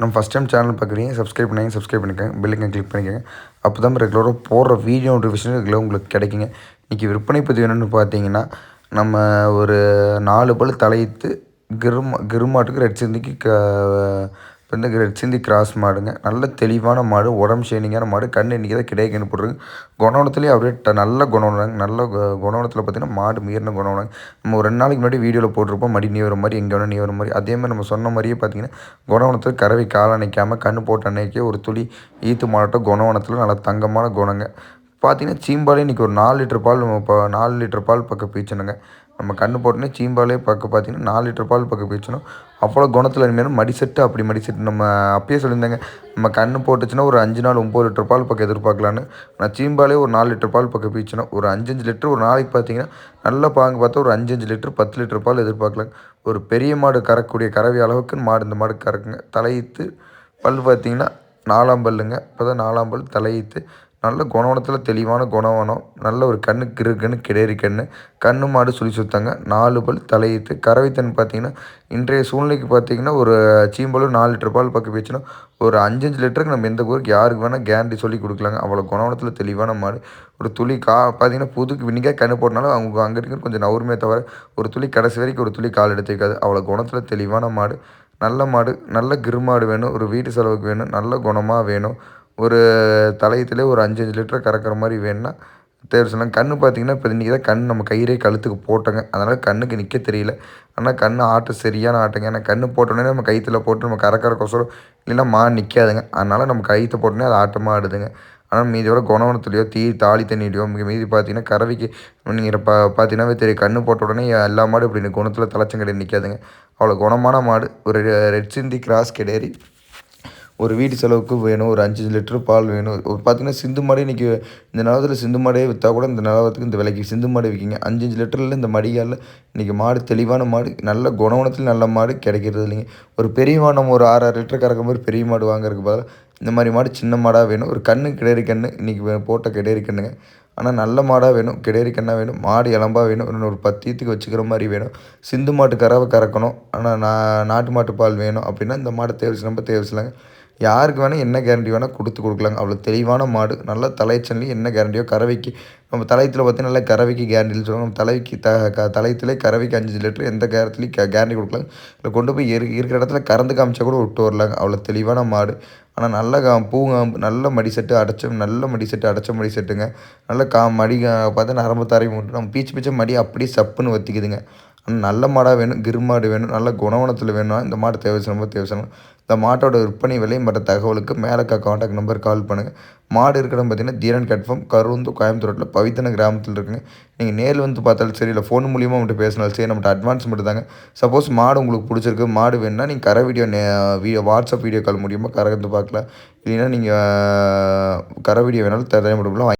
நம்ம first time channel பார்க்குறீங்க subscribe பண்ணிங்க சப்ஸ்கிரைப் பண்ணிக்கோங்க பெல்லுங்க கிளிக் பண்ணிக்கோங்க. அப்போ தான் ரெகுலராக போடுற வீடியோ நோட்டிஃபிகேஷன் ரெகுலராக உங்களுக்கு கிடைக்குங்க. இன்றைக்கி விற்பனை பதிவு என்னென்னு பார்த்தீங்கன்னா நம்ம ஒரு நாலு பல் தலையிட்டு கிருமா கிருமாட்டுக்கு ரெட் சிந்திக்கு க இப்போ இந்த ரெட் சிந்தி கிராஸ் மாடுங்க. நல்ல தெளிவான மாடு உடம்பு ஷைனிங்கான மாடு கண் இன்றைக்கி தான் கிடையாது போட்டுருங்க போட்டுருக்கு குணவனத்துலேயே அப்படியே ட நல்ல குணவனாங்க. நல்ல குணவனத்தில் பார்த்திங்கன்னா மாடு மீறின குணவனாங்க. நம்ம ஒரு ரெண்டு நாளைக்கு முன்னாடி வீடியோவில் போட்டிருப்போம். மடி நீ வர மாதிரி எங்கே வேணும் நீ வர மாதிரி. அதே மாதிரி நம்ம சொன்ன மாதிரியே பார்த்திங்கன்னா குணவனத்தில் கறவை கால் அணைக்காமல் கண் போட்டு அன்னைக்கே ஒரு துளி ஈத்து மாட்டோம் குணவனத்தில் நல்ல தங்கமான குணங்க. பார்த்தீங்கன்னா சீம்பாலே இன்றைக்கி ஒரு நாலு லிட்டர் பால் நம்ம இப்போ நாலு லிட்டர் பால் பக்கம் பீச்சணுங்க நம்ம கண்ணு போட்டோன்னே சீம்பாலே பார்க்க பார்த்தீங்கன்னா நாலு லிட்டர் பால் பக்கம் பீச்சணும் அவ்வளோ குணத்தில் இனிமேல் மடிசெட்டு அப்படி மடி செட்டு நம்ம அப்பயே சொல்லியிருந்தாங்க நம்ம கண்ணு போட்டுச்சுன்னா ஒரு அஞ்சு நாள் ஒம்பது லிட்டர் பால் பக்கம் எதிர்பார்க்கலான்னு. நான் சீம்பாலே ஒரு நாலு லிட்டர் பால் பக்கம் போயிடுச்சுன்னா ஒரு அஞ்சஞ்சு லிட்டர் ஒரு நாளைக்கு பார்த்தீங்கன்னா நல்லா பாங்கு பார்த்தா ஒரு அஞ்சஞ்சு லிட்டர் பத்து லிட்டர் பால் எதிர்பார்க்கலாங்க ஒரு பெரிய மாடு கறக்கக்கூடிய கறவை அளவுக்கு மாடு இந்த மாடு கறக்குங்க. தலையீத்து பல் பார்த்தீங்கன்னா நாலாம் பல்லுங்க. இப்போ தான் நாலாம் பல் தலையித்து நல்ல குணவனத்தில் தெளிவான குணவனம் நல்ல ஒரு கண்ணு கிருக்குன்னு கிடேரி கண்ணு கண்ணு மாடு சுழி சுத்தாங்க நாலு பல் தலையீத்து. கறவைத்தன் பார்த்தீங்கன்னா இன்றைய சூழ்நிலைக்கு பார்த்தீங்கன்னா ஒரு சீம்பலும் நாலு லிட்டர் பால் பக்கம் போச்சுன்னா ஒரு அஞ்சஞ்சு லிட்டருக்கு நம்ம எந்த ஊருக்கு யாருக்கு வேணால் கேரண்டி சொல்லி கொடுக்கலாங்க. அவ்வளோ குணவனத்தில் தெளிவான மாடு. ஒரு துளி கா பார்த்தீங்கன்னா புதுக்கு வினிக்காக கண்ணு போட்டனாலும் அவங்க அங்கே இருக்கிற கொஞ்சம் நவுருமே தவிர ஒரு துளி கடைசி வரைக்கும் ஒரு துளி கால் எடுத்துக்காது. அவ்வளோ குணத்தில் தெளிவான மாடு. நல்ல மாடு நல்ல கிருமாடு வேணும். ஒரு வீட்டு செலவுக்கு வேணும். நல்ல குணமாக வேணும். ஒரு தலையத்திலே ஒரு அஞ்சு அஞ்சு லிட்டர் கறக்கிற மாதிரி வேணும்னா தேவை சொல்லலாம் கண் பார்த்திங்கன்னா இப்போ இன்றைக்கி தான் கண் நம்ம கயிறே கழுத்துக்கு போட்டோங்க. அதனால் கண்ணுக்கு நிற்க தெரியல. ஆனால் கண் ஆட்டு சரியான ஆட்டுங்க. ஏன்னா கண் போட்டோன்னே நம்ம கைத்தில் போட்டு நம்ம கறக்கறக்கோசரம் இல்லைன்னா மா நிற்காதுங்க அதனால் நம்ம கயிற்று போட்டோன்னே அது ஆட்டமாக ஆடுதுங்க. ஆனால் மீதியோட குணவனத்துலையோ தீ தாலி தண்ணியிலையோ மீதி பார்த்தீங்கன்னா கறவைக்கு நீங்கள் பா பார்த்தீங்கன்னாவே தெரியும். கண் போட்ட உடனே எல்லா மாடும் இப்படி குணத்தில் தலைச்சங்கடை நிற்காதுங்க அவ்வளோ குணமான மாடு. ஒரு ரெட் சிந்தி கிராஸ் கிடையாது ஒரு வீட்டு செலவுக்கு வேணும் ஒரு அஞ்சு லிட்டரு பால் வேணும். ஒரு பார்த்திங்கன்னா சிந்து மாடே இன்றைக்கி இந்த நிலத்தில் சிந்து மாடே விற்றா கூட இந்த நிலவரத்துக்கு இந்த விலைக்கு சிந்து மாடு விற்கிங்க. அஞ்சு அஞ்சு லிட்டரில் இந்த மடிகாலில் இன்றைக்கி மாடு தெளிவான மாடு நல்ல குணவனத்தில் நல்ல மாடு கிடைக்கிறது இல்லைங்க. ஒரு பெரிய மாடு ஒரு ஆறு ஆறு லிட்டர் கறக்க மாதிரி பெரிய மாடு வாங்குறதுக்கு பதிலாக இந்த மாதிரி மாடு சின்ன மாடாக வேணும். ஒரு கண்ணு கிடேரி கண்ணு இன்றைக்கி போட்ட கிடேரி கண்ணுங்க. ஆனால் நல்ல மாடாக வேணும். கிடேரி கண்ணாக வேணும். மாடு இளம்பாக வேணும். இன்னும் ஒரு பத்தியத்துக்கு வச்சுக்கிற மாதிரி வேணும். சிந்து மாட்டு கறவை கறக்கணும். ஆனால் நான் நாட்டு மாட்டு பால் வேணும். அப்படின்னா இந்த மாடு தேவைச்சு நம்ம தேவைச்சிலாங்க யாருக்கு வேணால் என்ன கேரண்டி வேணால் கொடுத்து கொடுக்கலாங்க அவ்வளோ தெளிவான மாடு நல்லா தலைச்சன்லேயும் என்ன கேரண்டியோ கறவைக்கு நம்ம தலையத்தில் பார்த்தீங்கன்னா நல்லா கறவைக்கு கேரண்டின்னு சொல்லுவாங்க. நம்ம தலைக்கு த க தலையத்திலே கறவைக்கு அஞ்சு லிட்டர் எந்த கேரத்துலேயும் கே கேரண்டி கொடுக்கலாம். இல்லை கொண்டு போய் இரு இருக்கிற இடத்துல கறந்து காமிச்சா கூட விட்டு வரலாங்க அவ்வளோ தெளிவான மாடு. ஆனால் நல்ல கா பூங்காம்பு நல்ல மடி செட்டு அடைச்ச நல்ல மடி செட்டு அடைச்ச மடி செட்டுங்க நல்ல கா மடி பார்த்தா நரம்பு தரையும் நம்ம பீச்சு பீச்சை மடி அப்படியே சப்புன்னு வத்திக்குதுங்க. நல்ல மாடாக வேணும் கிருமாடு வேணும் நல்ல குணவனத்தில் வேணும் இந்த மாடு தேவை ரொம்ப தேவை இந்த மாட்டோட விற்பனை விலை மற்ற தகவலுக்கு மேலே காண்டாக்ட் நம்பர் கால் பண்ணுங்கள் மாடு இருக்கிற பார்த்தீங்கன்னா தீரன் கட்ஃபம் கருந்து கோயம்புத்தூரில் பவித்தன கிராமத்தில் இருக்குங்க. நீங்கள் நேரில் வந்து பார்த்தாலும் சரி இல்லை ஃபோன் மூலியமாக மட்டும் பேசினாலும் சரி நம்மகிட்ட அட்வான்ஸ் மட்டும் தாங்க. சப்போஸ் மாடு உங்களுக்கு பிடிச்சிருக்கு மாடு வேணும்னா நீங்கள் கரை வீடியோ நே வீடியோ வாட்ஸ்அப் வீடியோ கால் மூலியமாக கரை வந்து பார்க்கலாம். இல்லைன்னா நீங்கள் கரை வீடியோ வேணாலும் தரையை மட்டும்